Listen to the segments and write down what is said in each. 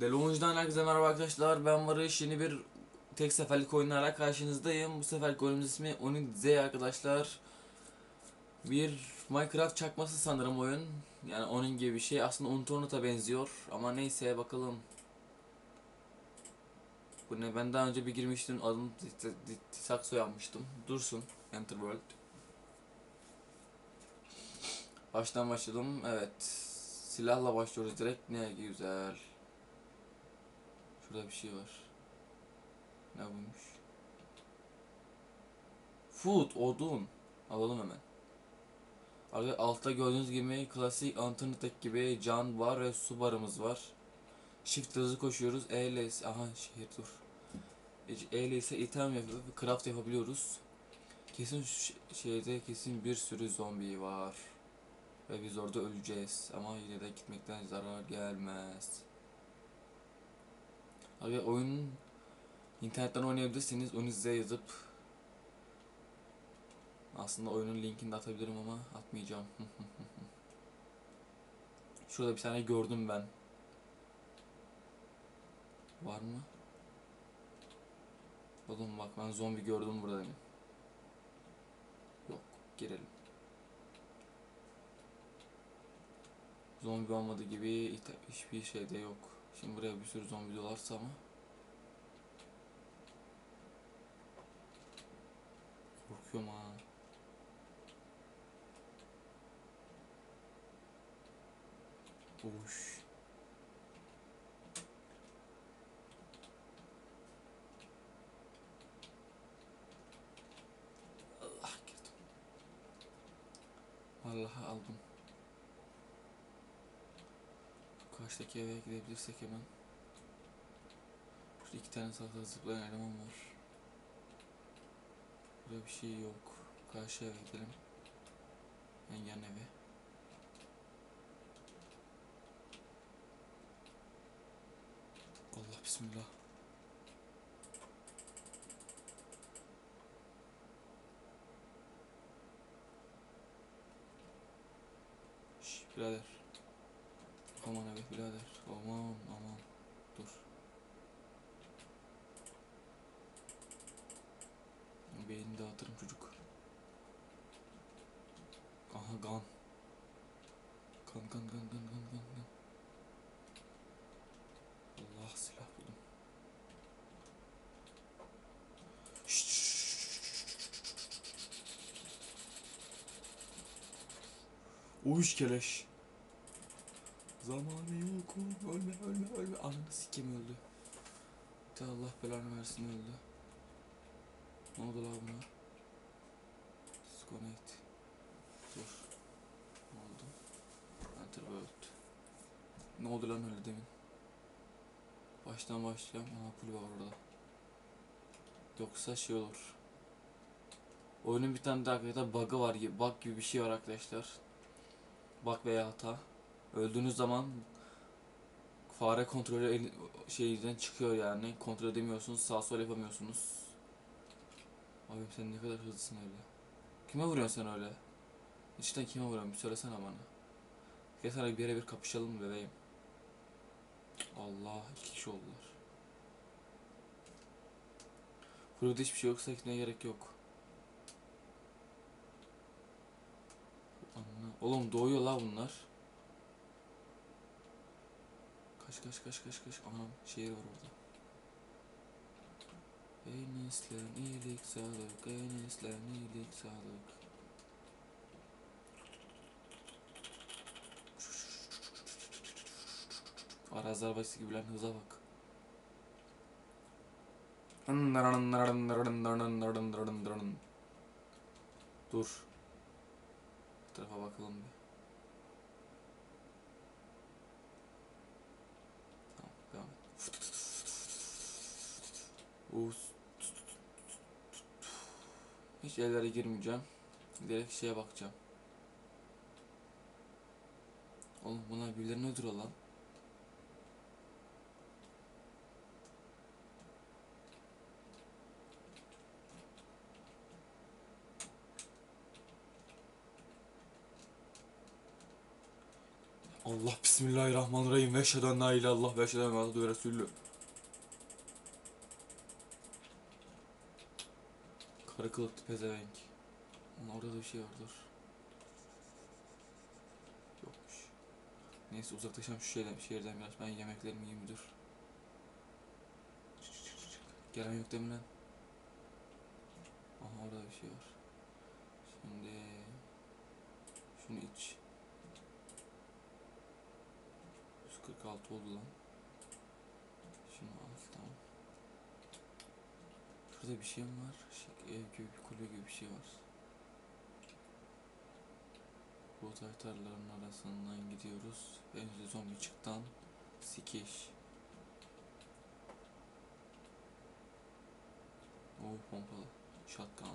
Delonge'dan herkese merhaba arkadaşlar. Ben Barış. Yeni bir tek seferlik oyunlarla karşınızdayım. Bu seferlik oyunun ismi Onize arkadaşlar. Bir Minecraft çakması sanırım oyun. Yani onun gibi bir şey. Aslında Untornot'a benziyor. Ama neyse bakalım. Bu ne? Ben daha önce bir girmiştim. Adını Tisakso yapmıştım. Dursun. Enter World. Baştan başladım. Evet. Silahla başlıyoruz direkt. Ne güzel. Şurada bir şey var. Ne buymuş? Food, odun. Alalım hemen. Arada altta gördüğünüz gibi klasik Antonotek gibi can var ve su barımız var. Shift hızlı koşuyoruz. E ile ise- aha şehir dur. E ile ise item yapıp craft yapabiliyoruz. Kesin şeyde kesin bir sürü zombi var. Ve biz orada öleceğiz. Ama yine de gitmekten zarar gelmez. Abi oyun internetten oynayabilirsiniz. Onu size yazıp aslında oyunun linkini de atabilirim ama atmayacağım. Şurada bir tane gördüm ben. Var mı? Oğlum bak ben zombi gördüm burada demin. Yok girelim. Zombi olmadığı gibi hiçbir şeyde yok. Şimdi buraya bir sürü zombi dolarsa ama. Korkuyorum ha. Uş. Allah girdim. Vallahi aldım. Karşıdaki eve gidebilirsek hemen. Burada iki tane sağda zıplayan eleman var. Burada bir şey yok. Karşı eve gidelim. En yan eve. Allah bismillah. Şş, birader. Aman evet birader. Aman aman. Dur. Beynini dağıtırım çocuk. Aha gan. Kan kan kan kan kan kan kan. Allah silah buldum. Uyuş keleş. Zamanı yok ölme ölme ölme ananı sikim öldü. De Allah belanı versin öldü. Ne oldu la buna? Disconnect. Dur. Ne oldu? Enter world. Ne oldu lan öyle demin? Baştan başlayalım. Aha pul var orada. Yoksa şey olur. Oyunun bir tane de arkadaşlar bug'ı var gibi, bug gibi bir şey var arkadaşlar. Bug veya hata. Öldüğünüz zaman fare kontrolü el, şeyden çıkıyor yani. Kontrol edemiyorsunuz, sağ sol yapamıyorsunuz. Abi sen ne kadar hızlısın öyle. Kime vuruyorsun sen öyle? İçten kime vuruyorsun? Bir söylesene bana. Gel sana bir yere bir kapışalım bebeğim? Allah iki kişi oldular. Burada hiçbir şey yoksa gitmeye gerek yok. Anla. Oğlum doğuyor la bunlar. Kaç kaç kaç kaç kaç. Anam şehir var orada. Enislen iyilik sağlık. Enislen iyilik sağlık. Arazi arabası gibi lan hıza bak. Dur. Bu tarafa bakalım bir. Hiç ellere girmeyeceğim. Direkt şeye bakacağım. Oğlum bunlar birilerini öldürüyor lan. Allah bismillahirrahmanirrahim ve eşheden la ilahe illallah ve Muhammed ve Resulü. Karı kılıklı pezevenk. Orada da bir şey vardır. Yokmuş. Neyse uzaklaşalım şu şeyden, şehirden biraz. Ben yemeklerimi yiyeyim müdür. Çık, çık, çık. Gelen yok değil mi lan? Aha orada bir şey var. Şimdi şunu iç. 146 oldu lan. Şurada bir şey var? Şık ev gibi bir kulübe gibi bir şey var. Bu tarlarının arasından gidiyoruz. Önce zombi çıktan sikiş. O pompalı. Shotgun.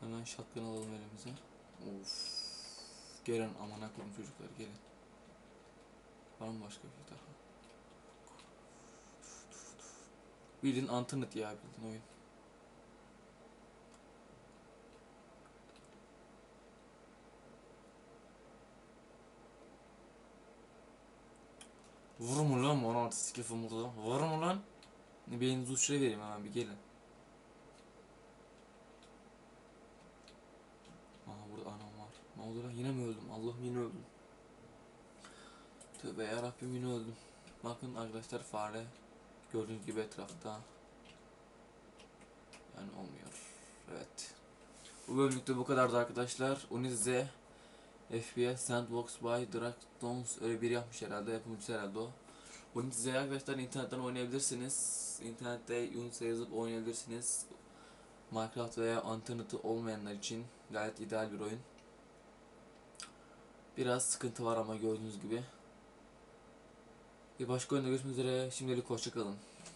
Hemen shotgun alalım elimize. Of. Gelin amına koyayım çocuklar gelin. Var mı başka bir daha? Bildiğin internet ya bildiğin oyun. Vur mu lan bana artistik yapım burada? Vur mu lan? Beyninizi uçuşa vereyim hemen bir gelin. Aha burada anam var. Ne oldu lan? Yine mi öldüm? Allah'ım yine öldüm. Tövbe yarabbim yine öldüm. Bakın arkadaşlar fare gördüğünüz gibi etrafta. Yani olmuyor. Evet. Bu bölümlükte bu kadardı arkadaşlar. Unize FPS Sandbox by Dragons öyle biri yapmış herhalde. Yapımcısı herhalde o. Unize'yi arkadaşlar internetten oynayabilirsiniz. İnternette Unize yazıp oynayabilirsiniz. Minecraft veya interneti olmayanlar için gayet ideal bir oyun. Biraz sıkıntı var ama gördüğünüz gibi. Bir başka oyunda görüşmek üzere. Şimdilik hoşçakalın.